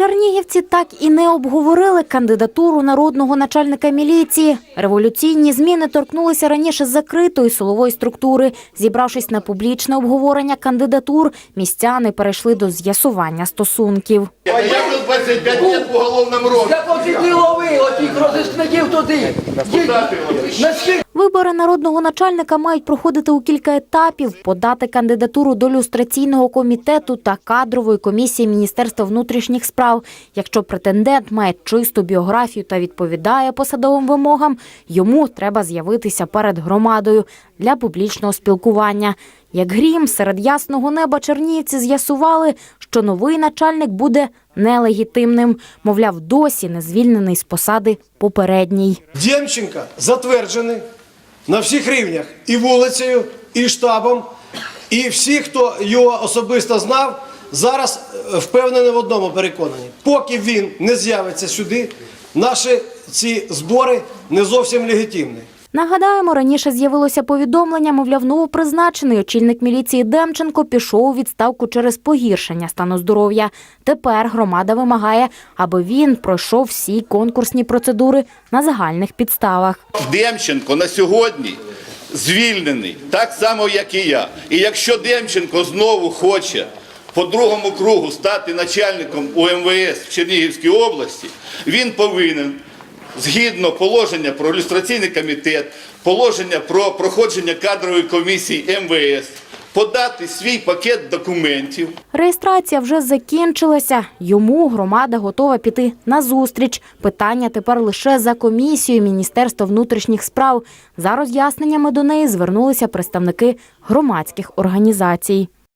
Чернігівці так і не обговорили кандидатуру народного начальника міліції. Революційні зміни торкнулися раніше закритої силової структури. Зібравшись на публічне обговорення кандидатур, містяни перейшли до з'ясування стосунків. Я был 25 лет в уголовном роде. Так от і отих розіскників туди. Їдь. Вибори народного начальника мають проходити у кілька етапів, подати кандидатуру до люстраційного комітету та кадрової комісії Міністерства внутрішніх справ. Якщо претендент має чисту біографію та відповідає посадовим вимогам, йому треба з'явитися перед громадою для публічного спілкування. Як грім серед ясного неба чернігівці з'ясували, що новий начальник буде нелегітимним. Мовляв, досі не звільнений з посади попередній. Демченко затверджений на всіх рівнях і вулицею, і штабом, і всі, хто його особисто знав, зараз е, впевнені в одному переконані. Поки він не з'явиться сюди, наші ці збори не зовсім легітимні. Нагадаємо, раніше з'явилося повідомлення, мовляв, новопризначений очільник міліції Демченко пішов у відставку через погіршення стану здоров'я. Тепер громада вимагає, аби він пройшов всі конкурсні процедури на загальних підставах. Демченко на сьогодні звільнений, так само, як і я. І якщо Демченко знову хоче по другому кругу стати начальником УМВС в Чернігівській області, він повинен, згідно положення про ілюстраційний комітет, положення про проходження кадрової комісії МВС, подати свій пакет документів. Реєстрація вже закінчилася. Йому громада готова піти на зустріч. Питання тепер лише за комісією Міністерства внутрішніх справ. За роз'ясненнями до неї звернулися представники громадських організацій.